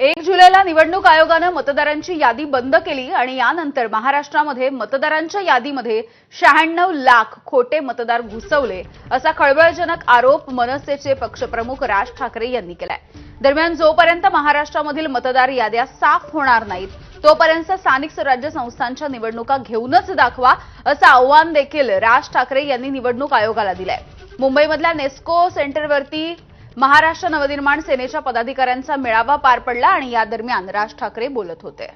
एक जुलैला निवडणूक आयोगानं मतदारांची यादी बंद केली आणि यानंतर महाराष्ट्रामध्ये मतदारांच्या यादीमध्ये शहाण्णव लाख खोटे मतदार घुसवले असा खळबळजनक आरोप मनसेचे पक्षप्रमुख राज ठाकरे यांनी केलाय. दरम्यान जोपर्यंत महाराष्ट्रामधील मतदार याद्या साफ होणार नाहीत तोपर्यंत स्थानिक स्वराज्य संस्थांच्या निवडणुका घेऊनच दाखवा असं आव्हान देखील राज ठाकरे यांनी निवडणूक आयोगाला दिलंय. मुंबईमधल्या नेस्को सेंटरवरती महाराष्ट्र नवनिर्माण सेनेच्या पदाधिकाऱ्यांचा मेळावा पार पडला आणि या दरम्यान राज ठाकरे बोलत होते.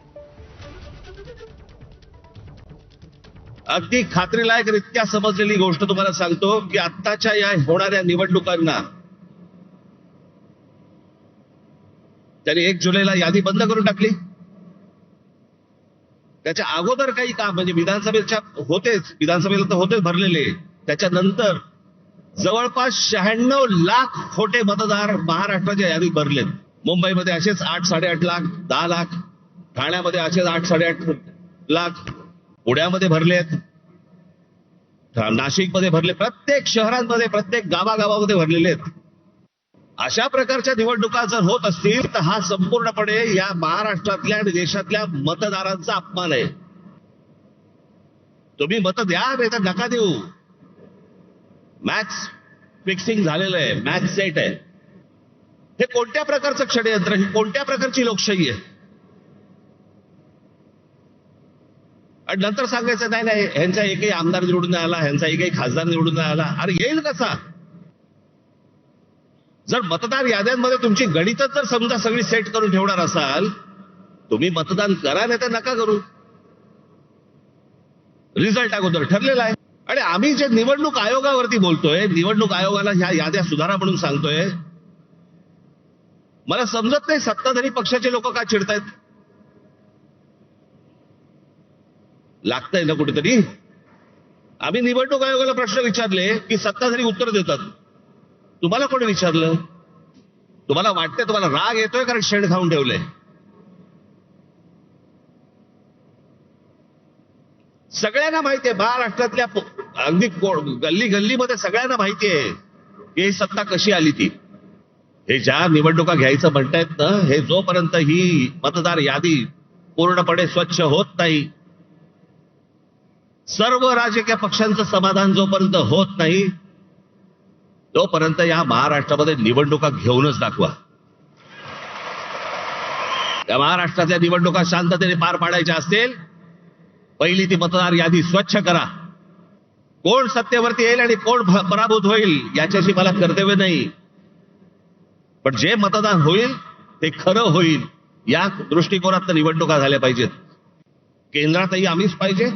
अगदी खात्रीलायकरित्या समजलेली गोष्ट तुम्हाला सांगतो की आत्ताच्या या होणाऱ्या निवडणुकांना त्यांनी एक जुलैला यादी बंद करून टाकली. त्याच्या अगोदर काही काम म्हणजे विधानसभेच्या होतेच विधानसभेला तर होतेच भरलेले. त्याच्यानंतर जवळपास शहाण्णव लाख खोटे मतदार महाराष्ट्राच्या यादीत भरलेत. मुंबईमध्ये असेच आठ साडेआठ लाख दहा लाख ठाण्यामध्ये असेच आठ साडेआठ लाख पुण्यामध्ये भरलेत. नाशिकमध्ये भरले प्रत्येक शहरांमध्ये प्रत्येक गावागावामध्ये भरलेले आहेत. अशा प्रकारच्या निवडणुका जर होत असतील तर हा संपूर्णपणे या महाराष्ट्रातल्या आणि देशातल्या मतदारांचा अपमान आहे. तुम्ही मत द्या नाही तर नका देऊ. मॅथ्स फिक्सिंग झालेलं आहे. मॅच सेट आहे. हे कोणत्या प्रकारचं षडयंत्र? ही कोणत्या प्रकारची लोकशाही आहे? आणि नंतर सांगायचं नाही नाही ह्यांचा एकही आमदार निवडून आला ह्यांचा एकही खासदार निवडून आला. अरे येईल कसा? जर मतदार याद्यांमध्ये तुमची गणितच जर समजा सगळी सेट करून ठेवणार असाल तुम्ही मतदान करा नाही तर नका करू. रिझल्ट अगोदर ठरलेला आहे. आणि आम्ही जे निवडणूक आयोगावरती बोलतोय निवडणूक आयोगाला ह्या याद्या सुधारा म्हणून सांगतोय मला समजत नाही सत्ताधारी पक्षाचे लोक का चिडतायत. लागतंय ना कुठेतरी. आम्ही निवडणूक आयोगाला प्रश्न विचारले की सत्ताधारी उत्तर देतात. तुम्हाला कोणी विचारलं? तुम्हाला वाटतंय तुम्हाला राग येतोय कारण शेण खाऊन ठेवलंय. सगळ्यांना माहितीये महाराष्ट्रातल्या अगदी गल्ली गल्लीमध्ये सगळ्यांना माहितीये की ही सत्ता कशी आली ती. हे ज्या निवडणुका घ्यायचं म्हणतायत ना हे जोपर्यंत ही मतदार यादी पूर्णपणे स्वच्छ होत नाही सर्व राजकीय पक्षांचं समाधान जोपर्यंत होत नाही तोपर्यंत या महाराष्ट्रामध्ये निवडणुका घेऊनच दाखवा. त्या महाराष्ट्रातल्या निवडणुका शांततेने पार पाडायच्या असतील पहिली ती मतदार यादी स्वच्छ करा. कोण सत्तेवरती येईल आणि कोण पराभूत होईल याच्याशी मला कर्तव्य नाही. पण जे मतदान होईल ते खरं होईल या दृष्टिकोनात निवडणुका झाल्या पाहिजेत. केंद्रातही आम्हीच पाहिजे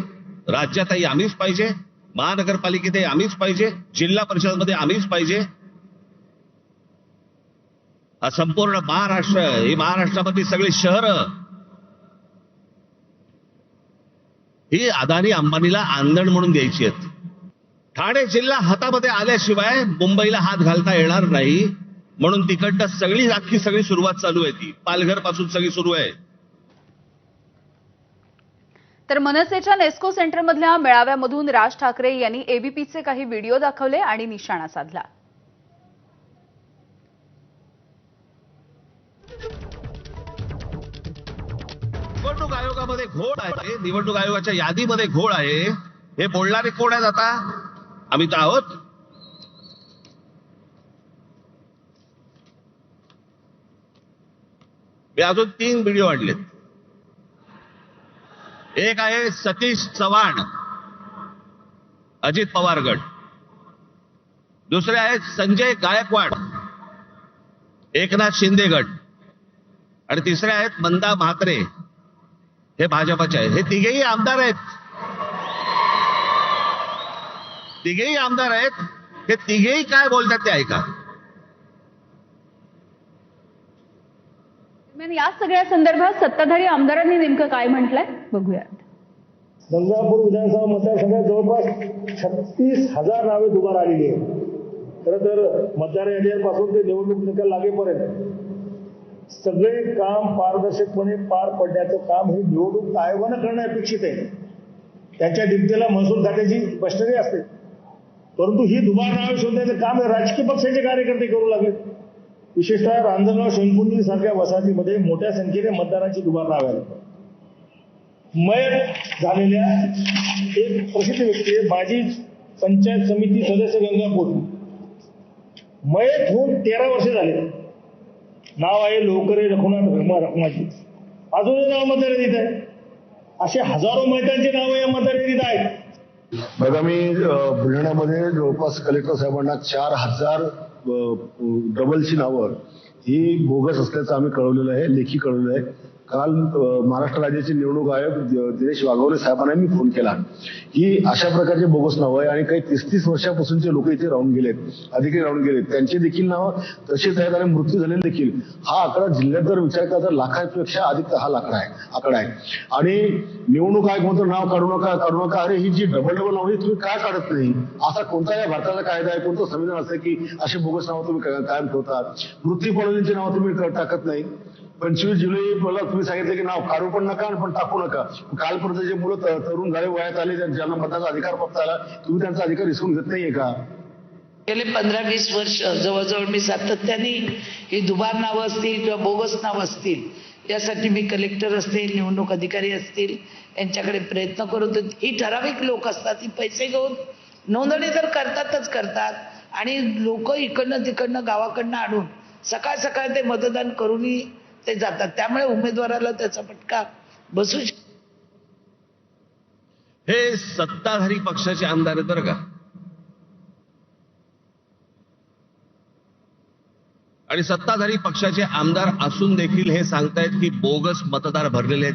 राज्यातही आम्हीच पाहिजे महानगरपालिकेतही आम्हीच पाहिजे जिल्हा परिषदमध्ये आम्हीच पाहिजे. हा संपूर्ण महाराष्ट्र ही महाराष्ट्रामधली सगळी शहरं ही अदानी अंबानीला आंदण म्हणून द्यायची आहेत. ठाणे जिल्हा हातामध्ये आल्याशिवाय मुंबईला हात घालता येणार नाही. म्हणून तिकडनं सगळी अख्खी सगळी सुरुवात चालू आहे ती. पालघरपासून सगळी सुरू आहे. तर मनसेच्या नेस्को सेंटरमधल्या मेळाव्यामधून राज ठाकरे यांनी एबीपीचे काही व्हिडिओ दाखवले आणि निशाणा साधला. निवडणूक आयोगामध्ये घोळ आहे. निवडणूक आयोगाच्या यादीमध्ये घोळ आहे. हे बोलणारे कोण आहेत आता? आम्ही तर आहोत मी अजून तीन व्हिडिओ आणलेत. एक आहे सतीश चव्हाण अजित पवार गट दुसरे आहेत संजय गायकवाड एकनाथ शिंदे गट आणि तिसरे आहेत मंदा म्हात्रे. हे भाजपाचे आहे हे तिघेही आमदार आहेत. तिघेही आमदार आहेत. हे तिघेही काय बोलतात ते ऐका. या सगळ्या संदर्भात सत्ताधारी आमदारांनी नेमकं काय म्हटलंय? बघूयात. गंगापूर विधानसभा मतदारसंघात जवळपास छत्तीस हजार नावे दुबार आलेली आहेत. खरं तर मतदार यादीपासून ते निवडणूक निकाल लागेपर्यंत सगळे काम पारदर्शकपणे पार पडण्याचं काम हे निवडणूक आयोगानं करणं अपेक्षित आहे. त्यांच्या डिप्टीला महसूल खात्याची स्पष्टता असते. परंतु ही दुबार नावे शोधण्याचं काम राजकीय पक्षाचे कार्यकर्ते करू लागले विशेषतः रांजणगाव शेंकुंडी सारख्या वसाहतीमध्ये मोठ्या संख्येने मतदारांची दुबार नावे मय मयत झालेल्या एक प्रसिद्ध व्यक्ती आहे माजी पंचायत समिती सदस्य गंगापूर. मयत होऊन तेरा वर्ष झाले. नाव आहे लोकरे रघुनाथ भीमा रखमाची अजूनही नाव मतदार आहे. असे हजारो मयतांची नावं या मतदार आहेत. बघा मी बुलढाण्यामध्ये जवळपास कलेक्टर साहेबांना चार हजार डबलची नावं ही बोगस असल्याचं आम्ही कळवलेलं आहे लेखी कळवलेलं आहे. काल महाराष्ट्र राज्याचे निवडणूक आयोग दिनेश वाघवले साहेबांना मी फोन केला. की अशा प्रकारचे बोगस नावं आहे आणि काही तीस तीस वर्षापासूनचे लोक इथे राहून गेलेत अधिकारी राहून गेलेत. त्यांचे देखील नावं तसेच आहेत आणि मृत्यू झालेले देखील. हा आकडा जिल्ह्यात जर विचार केला तर लाखापेक्षा अधिक हा लाकडा आहे आकडा आहे. आणि निवडणूक आयोग म्हणतो नाव काढू नका काढू नका. अरे ही जी डबल डबल नाव तुम्ही काय काढत नाही? असा कोणता या भारताचा कायदा आहे कोणतं संविधान असं की असे बोगस नावं तुम्ही कायम ठेवतात मृत्यू पडलेल्यांची नावं तुम्ही टाकत नाही? पंचवीस जुलै मला तुम्ही सांगितलं की नाव काढू पण नका आणि पण टाकू नका कालपर्यंत जे मुलं तरुण झाले वयात आले ज्यांना मताचा अधिकार प्राप्त आला तुम्ही त्यांचा अधिकार हिसकून घेत नाहीये का गेले पंधरा वीस वर्ष जवळजवळ मी सातत्याने ही दुबार नावं असतील किंवा बोगस नावं असतील यासाठी मी कलेक्टर असतील निवडणूक अधिकारी असतील यांच्याकडे प्रयत्न करत होते. ही ठराविक लोक असतात ही पैसे घेऊन नोंदणी तर करतातच करतात आणि लोक इकडनं तिकडनं गावाकडनं आणून सकाळ सकाळ ते मतदान करूनही ते जातात. त्यामुळे उमेदवाराला त्याचा फटका बसू शकतो हे सत्ताधारी पक्षाचे आमदार आहेत बरं का. आणि सत्ताधारी पक्षाचे आमदार असून देखील हे सांगतायत की बोगस मतदार भरलेले आहेत.